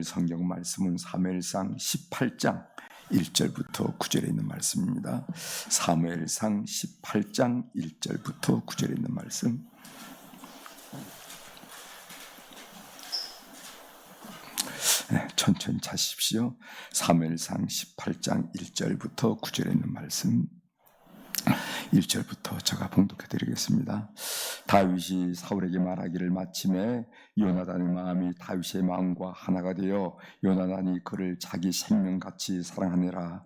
오늘 성경 말씀은 사무엘상 18장 1절부터 9절에 있는 말씀입니다. 사무엘상 18장 1절부터 9절에 있는 말씀. 네, 천천히 찾으십시오. 사무엘상 18장 1절부터 9절에 있는 말씀. 1절부터 제가 봉독해 드리겠습니다. 다윗이 사울에게 말하기를 마침에 요나단의 마음이 다윗의 마음과 하나가 되어 요나단이 그를 자기 생명같이 사랑하니라.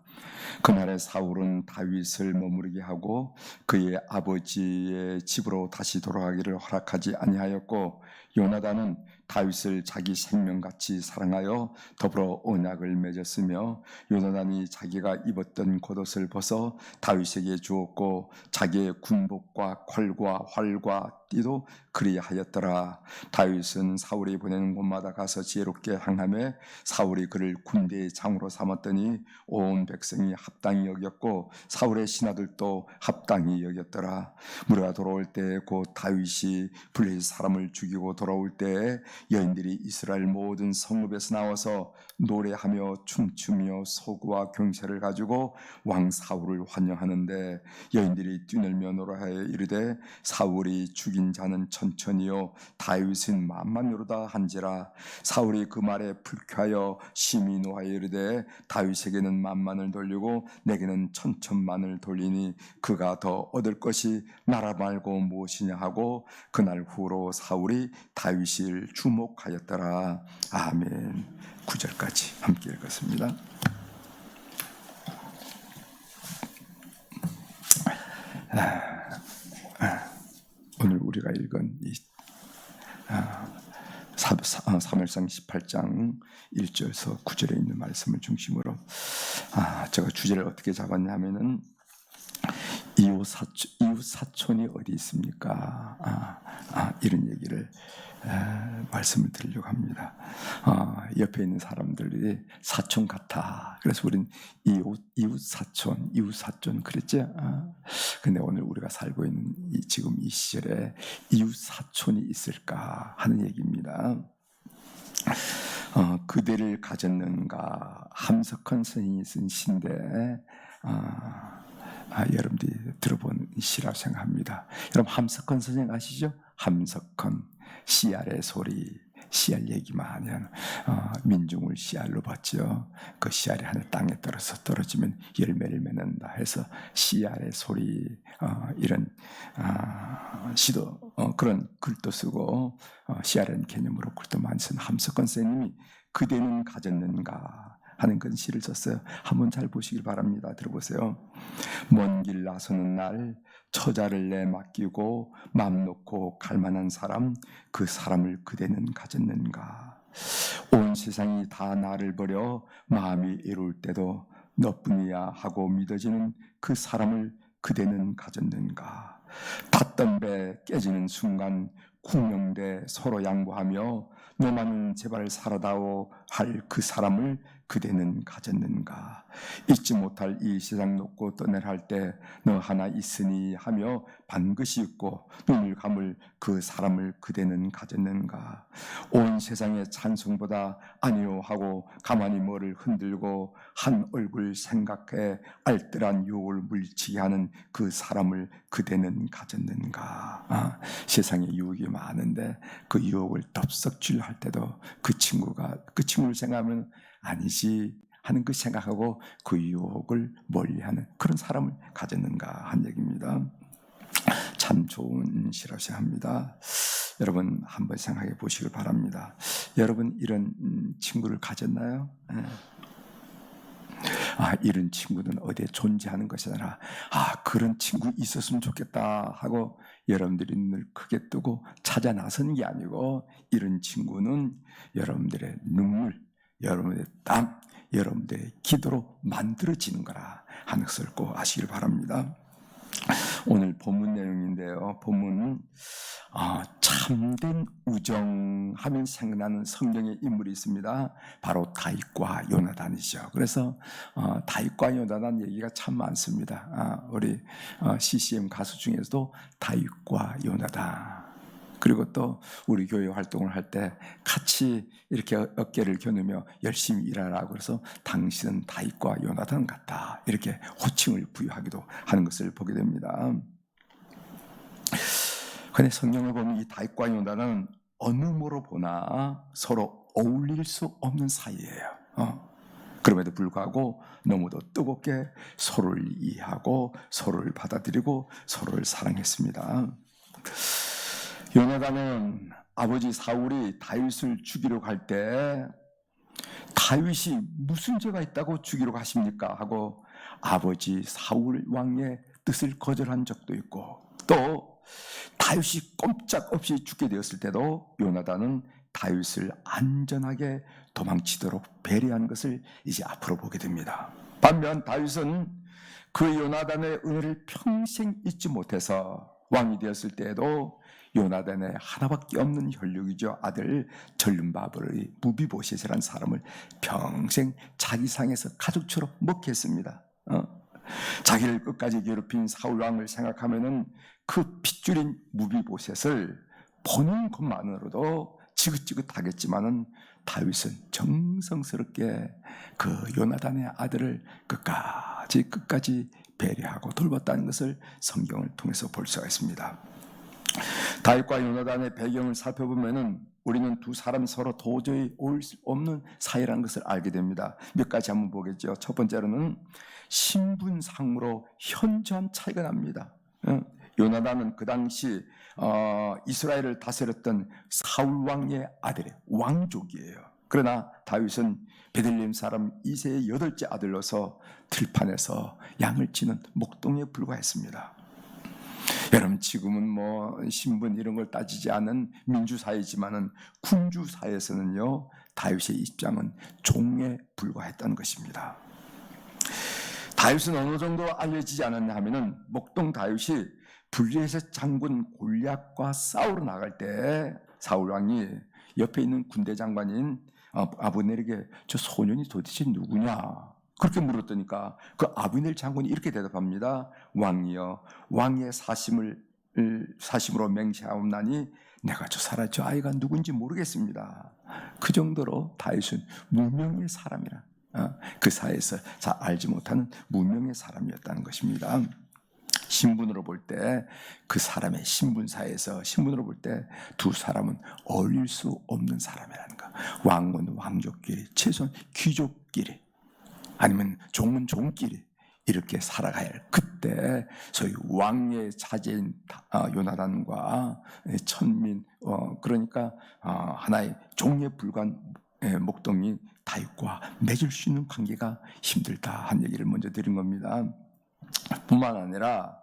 그날에 사울은 다윗을 머무르게 하고 그의 아버지의 집으로 다시 돌아가기를 허락하지 아니하였고 요나단은 다윗을 자기 생명같이 사랑하여 더불어 언약을 맺었으며 요나단이 자기가 입었던 겉옷을 벗어 다윗에게 주었고 자기의 군복과 콸과 활과 띠도 그리하였더라. 다윗은 사울이 보내는 곳마다 가서 지혜롭게 행함에 사울이 그를 군대의 장으로 삼았더니 온 백성이 합당히 여겼고 사울의 신하들도 합당히 여겼더라. 무리가 돌아올 때 곧 다윗이 블레 사람을 죽이고 돌아올 때 여인들이 이스라엘 모든 성읍에서 나와서 노래하며 춤추며 소구와 경세를 가지고 왕 사울을 환영하는데 여인들이 뛰놀며 노래하여 이르되 사울이 죽인 자는 천천히요 다윗은 만만으로다 한지라. 사울이 그 말에 불쾌하여 심히 노하여 이르되 다윗에게는 만만을 돌리고 내게는 천천만을 돌리니 그가 더 얻을 것이 나라 말고 무엇이냐 하고 그날 후로 사울이 다윗을 주목하였더라. 아멘. 9절까지 함께 읽었습니다. 오늘 우리가 읽은 이 아, 사, 사, 사무엘상 18장 1절에서 9절에 있는 말씀을 중심으로 아, 제가 주제를 어떻게 잡았냐면은 이웃 사촌, 이웃 사촌이 어디 있습니까? 아, 아, 이런 얘기를 에, 말씀을 드리려고 합니다. 아, 옆에 있는 사람들이 사촌 같아. 그래서 우리는 이웃, 이웃 사촌, 이웃 사촌 그랬죠. 아, 근데 오늘 우리가 살고 있는 이, 지금 이 시절에 이웃 사촌이 있을까 하는 얘기입니다. 어, 그대를 가졌는가 함석헌 선생이 쓴 시인데 아, 아, 여러분들이 들어본 시라고 생각합니다. 여러분 함석헌 선생 아시죠? 함석헌 씨알의 소리 씨알 얘기만 하면 어, 민중을 씨알로 봤죠. 그 씨알이 하늘 땅에 떨어서 떨어지면 열매를 맺는다 해서 씨알의 소리 어, 이런 어, 시도 어, 그런 글도 쓰고 어, 씨알이라는 개념으로 글도 많이 쓴 함석헌 선생님이 그대는 가졌는가 하는 그 시를 썼어요. 한번 잘 보시길 바랍니다. 들어보세요. 먼 길 나서는 날 처자를 내 맡기고 맘 놓고 갈 만한 사람 그 사람을 그대는 가졌는가? 온 세상이 다 나를 버려 마음이 이룰 때도 너뿐이야 하고 믿어지는 그 사람을 그대는 가졌는가? 탔던 배 깨지는 순간 궁명대 서로 양보하며 너만은 제발 살아다오 할 그 사람을 그대는 가졌는가? 잊지 못할 이 세상 놓고 떠날 할 때 너 하나 있으니 하며 반드시 있고 눈을 감을 그 사람을 그대는 가졌는가? 온 세상의 찬송보다 아니요 하고 가만히 머리를 흔들고 한 얼굴 생각해 알뜰한 유혹을 물리치게 하는 그 사람을 그대는 가졌는가? 아, 세상에 유혹이 많은데 그 유혹을 덥석 쥐할 때도 그 친구가 그 친구를 생각하면 아니지 하는 그 생각하고 그 유혹을 멀리하는 그런 사람을 가졌는가 한 얘기입니다. 참 좋은 생각합니다. 여러분 한번 생각해 보시길 바랍니다. 여러분 이런 친구를 가졌나요? 네. 아, 이런 친구는 어디에 존재하는 것이 아니라, 아, 그런 친구 있었으면 좋겠다 하고 여러분들이 눈을 크게 뜨고 찾아 나서는 게 아니고, 이런 친구는 여러분들의 눈물, 여러분의 땀, 여러분들의 기도로 만들어지는 거라 하는 것을 꼭 아시길 바랍니다. 오늘 본문 내용인데요. 본문은 어, 참된 우정 하면 생각나는 성경의 인물이 있습니다. 바로 다윗과 요나단이죠. 그래서 어, 다윗과 요나단 얘기가 참 많습니다. 아, 우리 어, CCM 가수 중에서도 다윗과 요나단 그리고 또 우리 교회 활동을 할 때 같이 이렇게 어깨를 겨누며 열심히 일하라고 그래서 당신은 다윗과 요나단 같다 이렇게 호칭을 부여하기도 하는 것을 보게 됩니다. 근데 성경을 보면 이 다윗과 요나단은 어느 모로 보나 서로 어울릴 수 없는 사이예요. 어. 그럼에도 불구하고 너무도 뜨겁게 서로를 이해하고 서로를 받아들이고 서로를 사랑했습니다. 요나단은 아버지 사울이 다윗을 죽이러 갈때 다윗이 무슨 죄가 있다고 죽이러 가십니까? 하고 아버지 사울 왕의 뜻을 거절한 적도 있고 또 다윗이 꼼짝없이 죽게 되었을 때도 요나단은 다윗을 안전하게 도망치도록 배려한 것을 이제 앞으로 보게 됩니다. 반면 다윗은 그 요나단의 은혜를 평생 잊지 못해서 왕이 되었을 때에도 요나단의 하나밖에 없는 혈육이죠 아들 전륜바벌의 무비보셋이라는 사람을 평생 자기 상에서 가족처럼 먹혔습니다. 어? 자기를 끝까지 괴롭힌 사울 왕을 생각하면은 그 핏줄인 무비보셋을 보는 것만으로도 지긋지긋하겠지만은 다윗은 정성스럽게 그 요나단의 아들을 끝까지 끝까지 배려하고 돌봤다는 것을 성경을 통해서 볼 수가 있습니다. 다윗과 요나단의 배경을 살펴보면은 우리는 두 사람 서로 도저히 올 수 없는 사이라는 것을 알게 됩니다. 몇 가지 한번 보겠죠. 첫 번째로는 신분상으로 현저한 차이가 납니다. 어, 요나단은 그 당시 어, 이스라엘을 다스렸던 사울 왕의 아들의 왕족이에요. 그러나 다윗은 베들레헴 사람 이세의 여덟째 아들로서 들판에서 양을 치는 목동에 불과했습니다. 여러분 지금은 뭐 신분 이런 걸 따지지 않은 민주 사회지만은 군주 사회에서는요 다윗의 입장은 종에 불과했다는 것입니다. 다윗은 어느 정도 알려지지 않았냐 하면은 목동 다윗이 불리에서 장군 골리앗과 싸우러 나갈 때 사울 왕이 옆에 있는 군대 장관인 어, 아브넬에게 저 소년이 도대체 누구냐 그렇게 물었더니까 그 아브넬 장군이 이렇게 대답합니다. 왕이여 왕의 사심을 사심으로 맹세하옵나니 내가 저 사람 저 아이가 누군지 모르겠습니다. 그 정도로 다윗은 무명의 사람이라 어, 그 사이에서 잘 알지 못하는 무명의 사람이었다는 것입니다. 신분으로 볼 때 그 사람의 신분사에서 신분으로 볼 때 두 사람은 어울릴 수 없는 사람이라는 거. 왕은 왕족끼리, 최소한 귀족끼리, 아니면 종은 종끼리 이렇게 살아가야 할 그때 소위 왕의 자제인 아, 요나단과 천민 어, 그러니까 어, 하나의 종에 불과한 목동이 다윗과 맺을 수 있는 관계가 힘들다 한 얘기를 먼저 드린 겁니다. 뿐만 아니라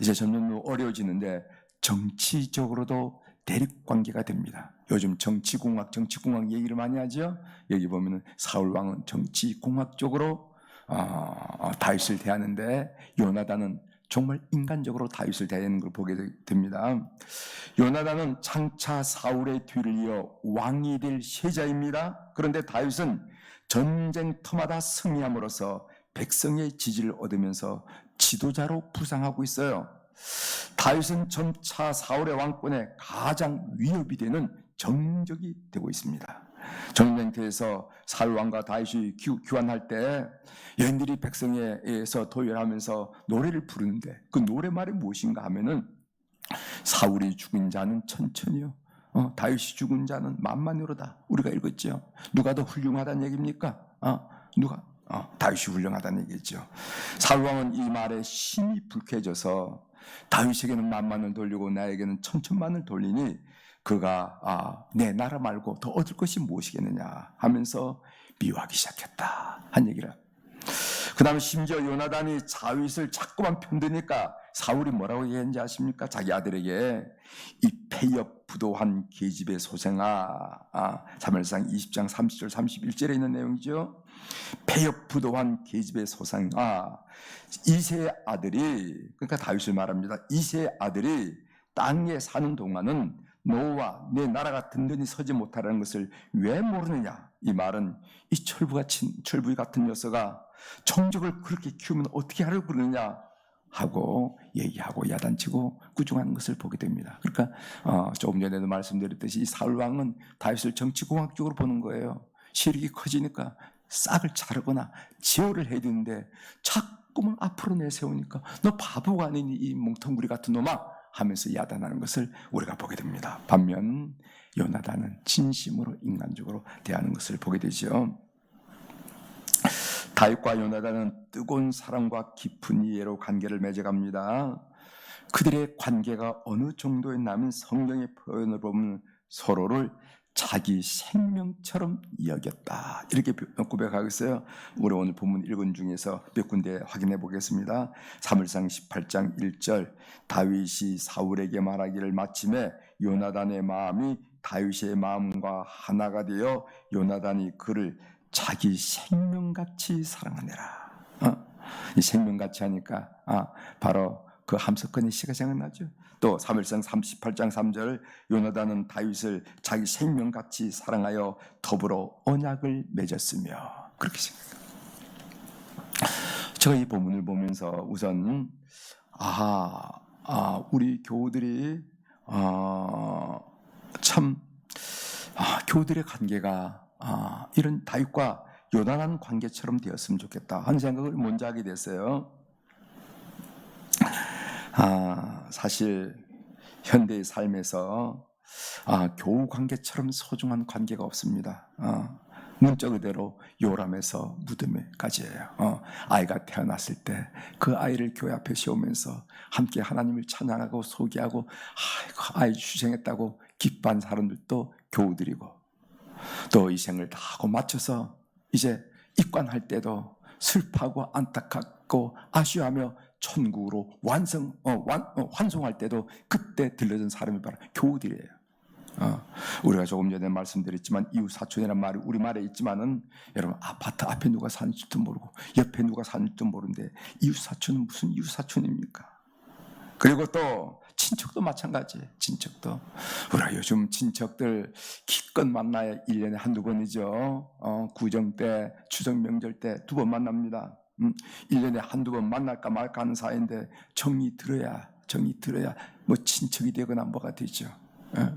이제 점점 어려워지는데 정치적으로도 대립 관계가 됩니다. 요즘 정치공학, 정치공학 얘기를 많이 하죠. 여기 보면은 사울 왕은 정치공학적으로 어, 다윗을 대하는데 요나단은 정말 인간적으로 다윗을 대하는 걸 보게 됩니다. 요나단은 장차 사울의 뒤를 이어 왕이 될 세자입니다. 그런데 다윗은 전쟁터마다 승리함으로써 백성의 지지를 얻으면서 지도자로 부상하고 있어요. 다윗은 점차 사울의 왕권에 가장 위협이 되는 정적이 되고 있습니다. 전쟁터에서 사울 왕과 다윗이 교환할 때 여인들이 백성에서 도열하면서 노래를 부르는데 그 노래말이 무엇인가 하면은 사울이 죽은 자는 천천히요. 어, 다윗이 죽은 자는 만만으로다. 우리가 읽었죠. 누가 더 훌륭하다는 얘기입니까? 어, 누가 어, 다윗이 훌륭하다는 얘기죠. 사울왕은 이 말에 심히 불쾌해져서 다윗에게는 만만을 돌리고 나에게는 천천만을 돌리니 그가 아, 내 나라 말고 더 얻을 것이 무엇이겠느냐 하면서 미워하기 시작했다 한 얘기를. 그 다음에 심지어 요나단이 자윗을 자꾸만 편드니까 사울이 뭐라고 얘기했는지 아십니까? 자기 아들에게 이 폐역 부도한 계집의 소생아 아, 3일상 20장 30절 31절에 있는 내용이죠. 폐역 부도한 계집의 소생아 이세 아들이 그러니까 다윗을 말합니다. 이세 아들이 땅에 사는 동안은 너와 내 나라가 든든히 서지 못하라는 것을 왜 모르느냐? 이 말은 이 철부같이 철부이 같은 녀석아 정적을 그렇게 키우면 어떻게 하려고 그러느냐? 하고 얘기하고 야단치고 꾸중하는 것을 보게 됩니다. 그러니까 어, 조금 전에도 말씀드렸듯이 이 사울 왕은 다윗을 정치공학적으로 보는 거예요. 세력이 커지니까 싹을 자르거나 제어를 해야 되는데 자꾸만 앞으로 내세우니까 너 바보가 아니니 이 뭉텅구리 같은 놈아 하면서 야단하는 것을 우리가 보게 됩니다. 반면 요나단은 진심으로 인간적으로 대하는 것을 보게 되죠. 다윗과 요나단은 뜨거운 사랑과 깊은 이해로 관계를 맺어갑니다. 그들의 관계가 어느 정도였냐면 성경의 표현을 보면 서로를 자기 생명처럼 여겼다. 이렇게 고백하고 있어요. 우리 오늘 본문 읽은 중에서 몇 군데 확인해 보겠습니다. 사물상 18장 1절 다윗이 사울에게 말하기를 마침에 요나단의 마음이 다윗의 마음과 하나가 되어 요나단이 그를 자기 생명같이 사랑하느라. 어? 이 생명같이 하니까 아, 바로 그 함석건의 시가 생각나죠. 또 사무엘상 38장 3절 요나단은 다윗을 자기 생명같이 사랑하여 더불어 언약을 맺었으며 그렇게 생각합니다. 제가 이 본문을 보면서 우선 아, 아 우리 교우들이 어, 참 아, 교우들의 관계가 아, 이런 다윗과 요단한 관계처럼 되었으면 좋겠다 하는 생각을 먼저 하게 됐어요. 아, 사실 현대의 삶에서 아, 교우 관계처럼 소중한 관계가 없습니다. 아, 문자 그대로 요람에서 무덤에까지예요. 어, 아이가 태어났을 때 그 아이를 교회 앞에 세우면서 함께 하나님을 찬양하고 소개하고 아이고 아이 주생했다고 기뻐한 사람들도 교우들이고 또 이 생을 다 하고 마쳐서 이제 입관할 때도 슬퍼하고 안타깝고 아쉬워하며 천국으로 완성 어, 완, 어, 환송할 때도 그때 들려준 사람이 바로 교우들이에요. 어, 우리가 조금 전에 말씀드렸지만 이웃 사촌이라는 말이 우리 말에 있지만은 여러분 아파트 앞에 누가 사는지도 모르고 옆에 누가 사는지도 모르는데 이웃 사촌은 무슨 이웃 사촌입니까? 그리고 또 친척도 마찬가지. 친척도 우리가 요즘 친척들 기껏 만나야 1년에 한두 번이죠. 어, 구정 때, 추석 명절 때 두 번 만납니다. 음, 1년에 한두 번 만날까 말까 하는 사이인데 정이 들어야 정이 들어야 뭐 친척이 되거나 뭐가 되죠. 예.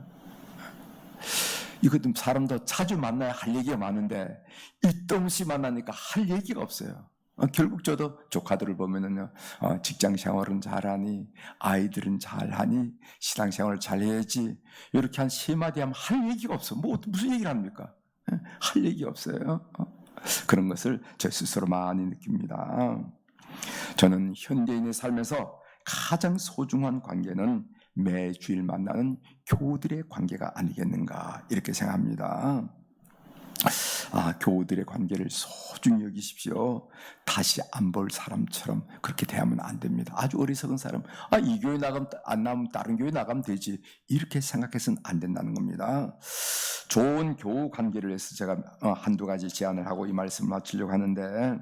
이것도 사람도 자주 만나야 할 얘기가 많은데 이없이 만나니까 할 얘기가 없어요. 어, 결국 저도 조카들을 보면은요, 어, 직장 생활은 잘하니, 아이들은 잘하니, 신앙 생활을 잘해야지. 이렇게 한 세 마디 하면 할 얘기가 없어. 뭐, 무슨 얘기를 합니까? 예? 할 얘기 없어요. 어? 그런 것을 저 스스로 많이 느낍니다. 저는 현대인의 삶에서 가장 소중한 관계는 매주일 만나는 교우들의 관계가 아니겠는가 이렇게 생각합니다. 아, 교우들의 관계를 소중히 여기십시오. 다시 안 볼 사람처럼 그렇게 대하면 안 됩니다. 아주 어리석은 사람, 아, 이 교회 나가면, 안 나오면 다른 교회 나가면 되지. 이렇게 생각해서는 안 된다는 겁니다. 좋은 교우 관계를 위해서 제가 어, 한두 가지 제안을 하고 이 말씀을 마치려고 하는데,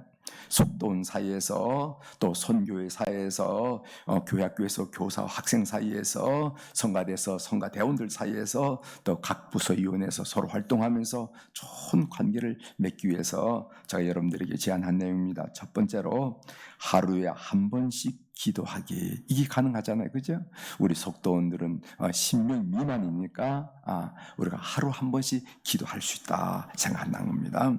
속돈 사이에서 또 선교회 사이에서 어, 교회학교에서 교사 학생 사이에서 성가대에서 성가 대원들 사이에서 또 각 부서 위원회에서 서로 활동하면서 좋은 관계를 맺기 위해서 제가 여러분들에게 제안한 내용입니다. 첫 번째로 하루에 한 번씩 기도하기 이게 가능하잖아요, 그죠? 우리 속도원들은 10명 어, 미만이니까 아, 우리가 하루 한 번씩 기도할 수 있다 생각한다는 겁니다.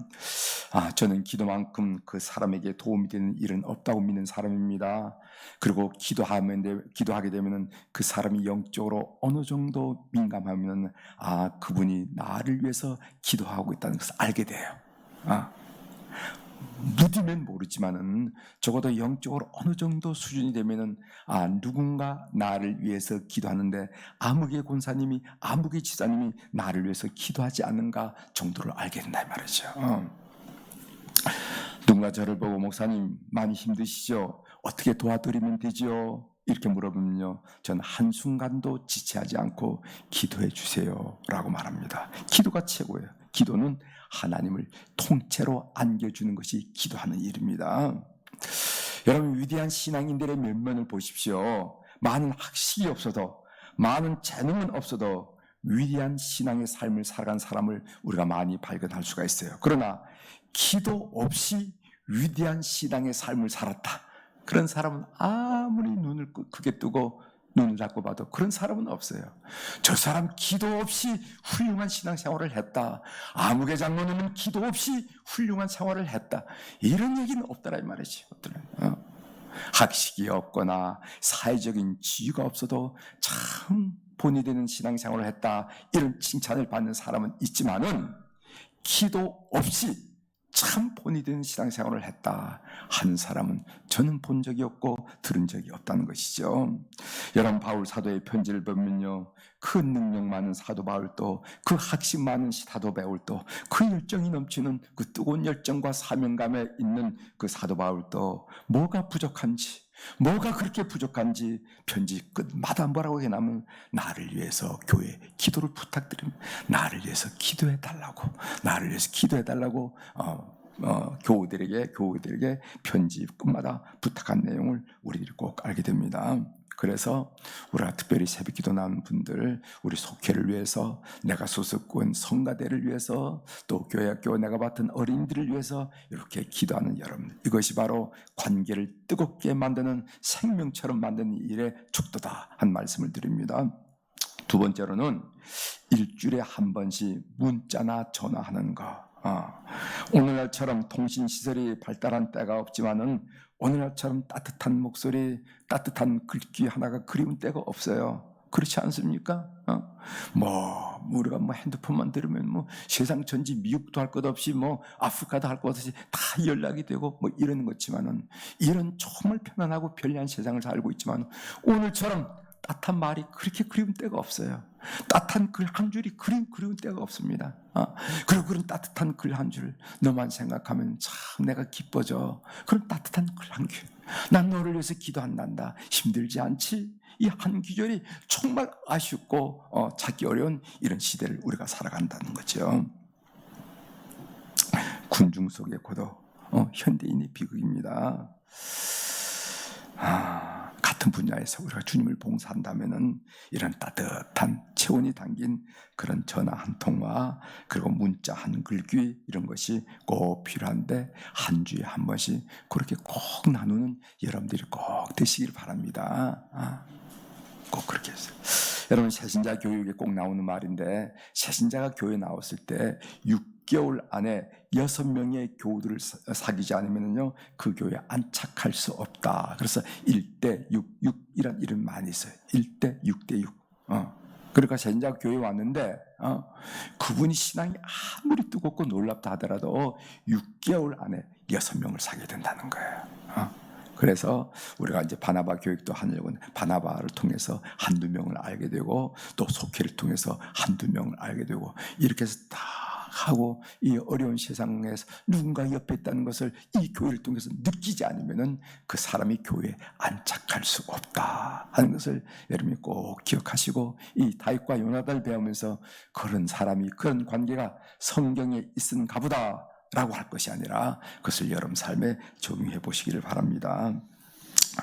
아, 저는 기도만큼 그 사람에게 도움이 되는 일은 없다고 믿는 사람입니다. 그리고 기도하면 기도하게 되면은 그 사람이 영적으로 어느 정도 민감하면 아 그분이 나를 위해서 기도하고 있다는 것을 알게 돼요. 아, 무디면 모르지만은 적어도 영적으로 어느 정도 수준이 되면은 아 누군가 나를 위해서 기도하는데 아무개 권사님이 아무개 지사님이 나를 위해서 기도하지 않는가 정도를 알게 된다 말이죠. 어. 누군가 저를 보고 목사님 많이 힘드시죠? 어떻게 도와드리면 되죠? 이렇게 물어보면요. 전 한순간도 지체하지 않고 기도해 주세요. 라고 말합니다. 기도가 최고예요. 기도는 하나님을 통째로 안겨주는 것이 기도하는 일입니다. 여러분 위대한 신앙인들의 면면을 보십시오. 많은 학식이 없어도 많은 재능은 없어도 위대한 신앙의 삶을 살아간 사람을 우리가 많이 발견할 수가 있어요. 그러나 기도 없이 위대한 신앙의 삶을 살았다. 그런 사람은 아무리 눈을 끄- 크게 뜨고 눈을 잡고 봐도 그런 사람은 없어요. 저 사람 기도 없이 훌륭한 신앙생활을 했다. 아무개 장로님은 기도 없이 훌륭한 생활을 했다. 이런 얘기는 없더라 이 말이지. 없더라. 어. 학식이 없거나 사회적인 지위가 없어도 참 본이 되는 신앙생활을 했다. 이런 칭찬을 받는 사람은 있지만은 기도 없이 참 본이 되는 신앙생활을 했다 하는 사람은 저는 본 적이 없고 들은 적이 없다는 것이죠. 여러분 바울 사도의 편지를 보면요. 큰 능력 많은 사도 바울도 그 학식 많은 사도 바울도 그 열정이 넘치는 그 뜨거운 열정과 사명감에 있는 그 사도 바울도 뭐가 부족한지 뭐가 그렇게 부족한지 편지 끝마다 뭐라고 해나면 나를 위해서 교회 기도를 부탁드립니다. 나를 위해서 기도해 달라고 나를 위해서 기도해 달라고 어, 어, 교우들에게 교우들에게 편지 끝마다 부탁한 내용을 우리들이 꼭 알게 됩니다. 그래서 우리가 특별히 새벽기도 나온 분들 우리 속회를 위해서 내가 소속군 성가대를 위해서 또 교회학교 내가 맡은 어린이들을 위해서 이렇게 기도하는 여러분 이것이 바로 관계를 뜨겁게 만드는 생명처럼 만드는 일의 축도다 한 말씀을 드립니다. 두 번째로는 일주일에 한 번씩 문자나 전화하는 거. 어. 오늘날처럼 통신 시설이 발달한 때가 없지만은 오늘날처럼 따뜻한 목소리, 따뜻한 글귀 하나가 그리운 때가 없어요. 그렇지 않습니까? 어? 뭐 우리가 뭐 핸드폰만 들으면 뭐 세상 전지 미국도 할 것 없이 뭐 아프리카도 할 것 없이 다 연락이 되고 뭐 이런 것지만은 이런 정말 편안하고 편리한 세상을 살고 있지만 오늘처럼 따뜻한 말이 그렇게 그리운 때가 없어요. 따뜻한 글 한 줄이 그림 그리운 때가 없습니다. 어? 그리고 그런 따뜻한 글 한 줄 너만 생각하면 참 내가 기뻐져. 그런 따뜻한 글 한 줄. 난 너를 위해서 기도한단다. 힘들지 않지? 이 한 귀절이 정말 아쉽고 어, 찾기 어려운 이런 시대를 우리가 살아간다는 거죠. 군중 속의 고독, 어, 현대인의 비극입니다. 아, 같은 분야에서 우리가 주님을 봉사한다면은 이런 따뜻한 체온이 담긴 그런 전화 한 통화 그리고 문자 한 글귀 이런 것이 꼭 필요한데 한 주에 한 번씩 그렇게 꼭 나누는 여러분들이 꼭 되시길 바랍니다. 아, 꼭 그렇게 해서 여러분 새신자 교육에 꼭 나오는 말인데 새신자가 교회 나왔을 때 6 개월 안에 여섯 명의 교우들을 사- 사귀지 않으면요 그 교회에 안착할 수 없다. 그래서 1대 6, 6이란 이름 많이 있어요. 1대 6대 6. 어. 그러니까 새신자 교회 에 왔는데 어, 그분이 신앙이 아무리 뜨겁고 놀랍다 하더라도 6개월 안에 여섯 명을 사귀어야 된다는 거예요. 어. 그래서 우리가 이제 바나바 교육도 하려고 바나바를 통해서 한두 명을 알게 되고 또 속회를 통해서 한두 명을 알게 되고 이렇게 해서 다 하고 이 어려운 세상에서 누군가 옆에 있다는 것을 이 교회를 통해서 느끼지 않으면은 그 사람이 교회에 안착할 수 없다 하는 것을 여러분이 꼭 기억하시고 이 다윗과 요나단을 배우면서 그런 사람이 그런 관계가 성경에 있은가 보다 라고 할 것이 아니라 그것을 여러분 삶에 적용해 보시기를 바랍니다.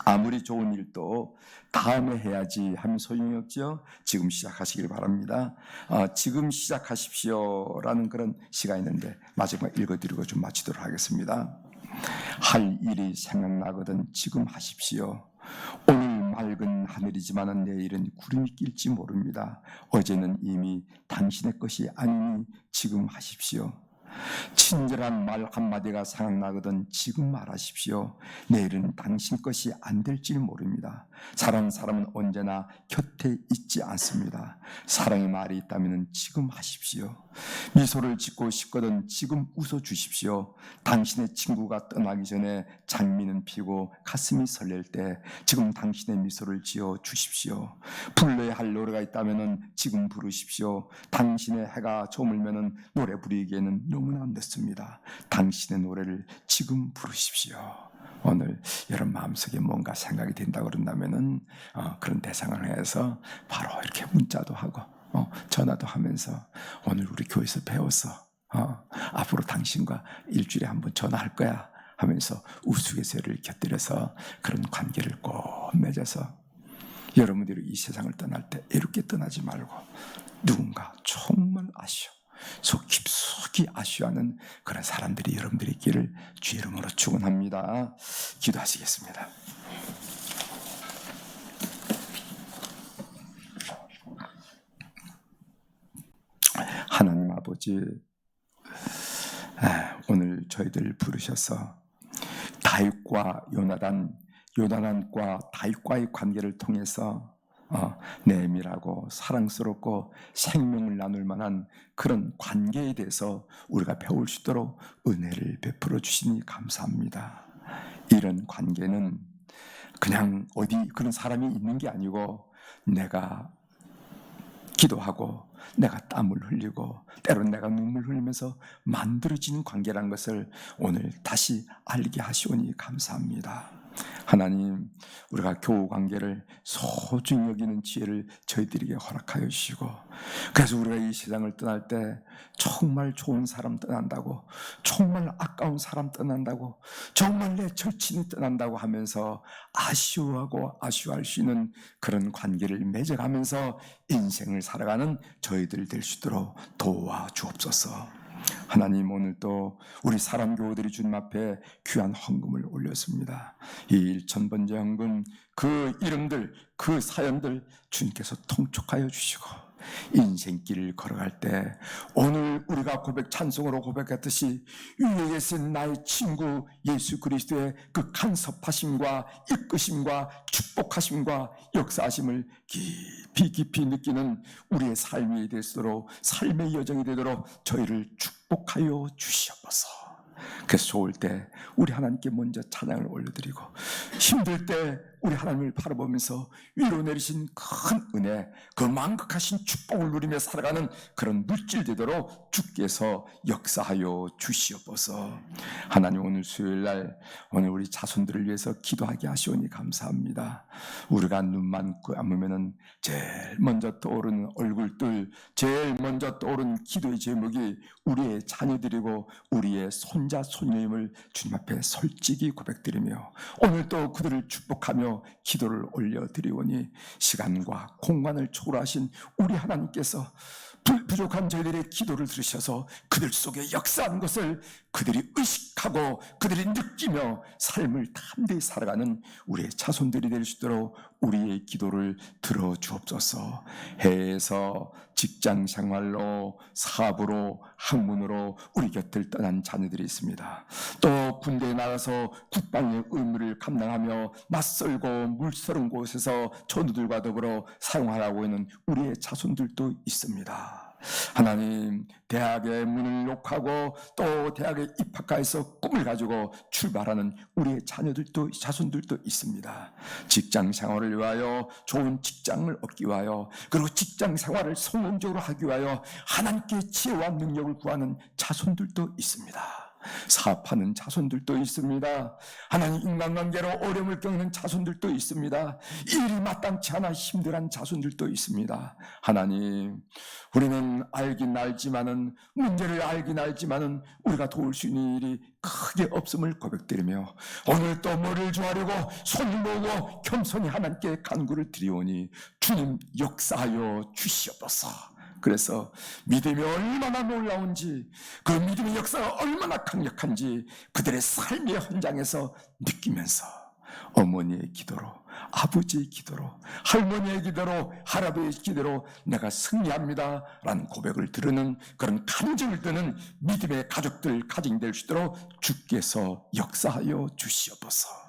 아무리 좋은 일도 다음에 해야지 하면 소용이 없죠. 지금 시작하시길 바랍니다. 어, 지금 시작하십시오라는 그런 시가 있는데 마지막 읽어드리고 좀 마치도록 하겠습니다. 할 일이 생각나거든 지금 하십시오. 오늘 맑은 하늘이지만 내일은 구름이 낄지 모릅니다. 어제는 이미 당신의 것이 아니니 지금 하십시오. 친절한 말 한마디가 생각나거든 지금 말하십시오. 내일은 당신 것이 안 될지 모릅니다. 사랑하는 사람은 언제나 곁에 있지 않습니다. 사랑의 말이 있다면 지금 하십시오. 미소를 짓고 싶거든 지금 웃어 주십시오. 당신의 친구가 떠나기 전에 장미는 피고 가슴이 설렐 때 지금 당신의 미소를 지어 주십시오. 불러야 할 노래가 있다면 지금 부르십시오. 당신의 해가 저물면 노래 부르기에는 너무 나 늦습니다. 당신의 노래를 지금 부르십시오. 오늘 여러분 마음속에 뭔가 생각이 된다 그런다면은 어, 그런 대상을 해서 바로 이렇게 문자도 하고 어, 전화도 하면서 오늘 우리 교회에서 배웠어. 어, 앞으로 당신과 일주일에 한 번 전화할 거야 하면서 우스갯소리를 곁들여서 그런 관계를 꼭 맺어서 여러분들이 이 세상을 떠날 때 이렇게 떠나지 말고 누군가 정말 아쉬워. 속 깊숙이 아쉬워하는 그런 사람들이 여러분들이 있기를 주의 이름으로 축원합니다. 기도하시겠습니다. 하나님 아버지 아, 오늘 저희들 부르셔서 다윗과 요나단 요나단과 다윗과의 관계를 통해서 어, 내밀하고 사랑스럽고 생명을 나눌 만한 그런 관계에 대해서 우리가 배울 수 있도록 은혜를 베풀어 주시니 감사합니다. 이런 관계는 그냥 어디 그런 사람이 있는 게 아니고 내가 기도하고 내가 땀을 흘리고 때로는 내가 눈물 흘리면서 만들어지는 관계라는 것을 오늘 다시 알게 하시오니 감사합니다. 하나님, 우리가 교우 관계를 소중히 여기는 지혜를 저희들에게 허락하여 주시고, 그래서 우리가 이 세상을 떠날 때 정말 좋은 사람 떠난다고, 정말 아까운 사람 떠난다고, 정말 내 절친이 떠난다고 하면서 아쉬워하고 아쉬워할 수 있는 그런 관계를 맺어가면서 인생을 살아가는 저희들 될 수 있도록 도와 주옵소서. 하나님 오늘 또 우리 사람 교우들이 주님 앞에 귀한 헌금을 올렸습니다. 이 일천번째 헌금 그 이름들 그 사연들 주님께서 통촉하여 주시고 인생길을 걸어갈 때 오늘 우리가 고백 찬송으로 고백했듯이 위에 계신 나의 친구 예수 그리스도의 그 간섭하심과 이끄심과 축복하심과 역사하심을 깊이 깊이 느끼는 우리의 삶이 되도록 삶의 여정이 되도록 저희를 축 복하여 주시옵소서. 그래서 좋을 때 우리 하나님께 먼저 찬양을 올려드리고 힘들 때 우리 하나님을 바라보면서 위로 내리신 큰 은혜, 그 만극하신 축복을 누리며 살아가는 그런 물질 되도록 주께서 역사하여 주시옵소서. 하나님 오늘 수요일 날 오늘 우리 자손들을 위해서 기도하게 하시오니 감사합니다. 우리가 눈만 감으면은 제일 먼저 떠오르는 얼굴들, 제일 먼저 떠오르는 기도의 제목이 우리의 자녀들이고 우리의 손자 손녀임을 주님 앞에 솔직히 고백드리며 오늘 또 그들을 축복하며 기도를 올려드리오니 시간과 공간을 초월하신 우리 하나님께서 부- 부족한 저희들의 기도를 들으셔서 그들 속에 역사하는 것을 그들이 의식 하고 그들이 느끼며 삶을 담대히 살아가는 우리의 자손들이 될 수 있도록 우리의 기도를 들어 주옵소서. 해에서 직장 생활로 사업으로 학문으로 우리 곁을 떠난 자녀들이 있습니다. 또 군대에 나가서 국방의 의무를 감당하며 낯설고 물서른 곳에서 전우들과 더불어 사용하라고 하는 우리의 자손들도 있습니다. 하나님 대학의 문을 욕하고 또 대학에 입학해서 꿈을 가지고 출발하는 우리의 자녀들도 자손들도 있습니다. 직장 생활을 위하여 좋은 직장을 얻기 위하여 그리고 직장 생활을 성공적으로 하기 위하여 하나님께 지혜와 능력을 구하는 자손들도 있습니다. 사업하는 자손들도 있습니다. 하나님 인간관계로 어려움을 겪는 자손들도 있습니다. 일이 마땅치 않아 힘들한 자손들도 있습니다. 하나님, 우리는 알긴 알지만은 문제를 알긴 알지만은 우리가 도울 수 있는 일이 크게 없음을 고백드리며 오늘 또 뭐를 좋아하려고 손을 모으고 겸손히 하나님께 간구를 드리오니 주님 역사하여 주시옵소서. 그래서 믿음이 얼마나 놀라운지 그 믿음의 역사가 얼마나 강력한지 그들의 삶의 현장에서 느끼면서 어머니의 기도로 아버지의 기도로 할머니의 기도로 할아버지의 기도로 내가 승리합니다 라는 고백을 들으는 그런 간증을 드는 믿음의 가족들 가정이 될 수 있도록 주께서 역사하여 주시옵소서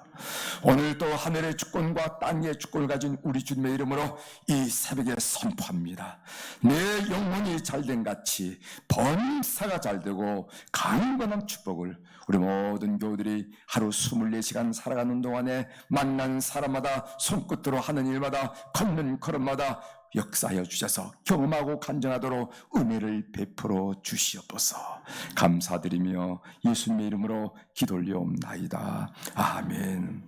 오늘 또 하늘의 주권과 땅의 주권을 가진 우리 주님의 이름으로 이 새벽에 선포합니다. 내 영혼이 잘된 같이 범사가 잘되고 강건한 축복을 우리 모든 교우들이 하루 24시간 살아가는 동안에 만난 사람마다 손끝으로 하는 일마다 걷는 걸음마다 역사하여 주셔서 경험하고 간증하도록 은혜를 베풀어 주시옵소서 감사드리며 예수님의 이름으로 기도 올려옵나이다. 아멘.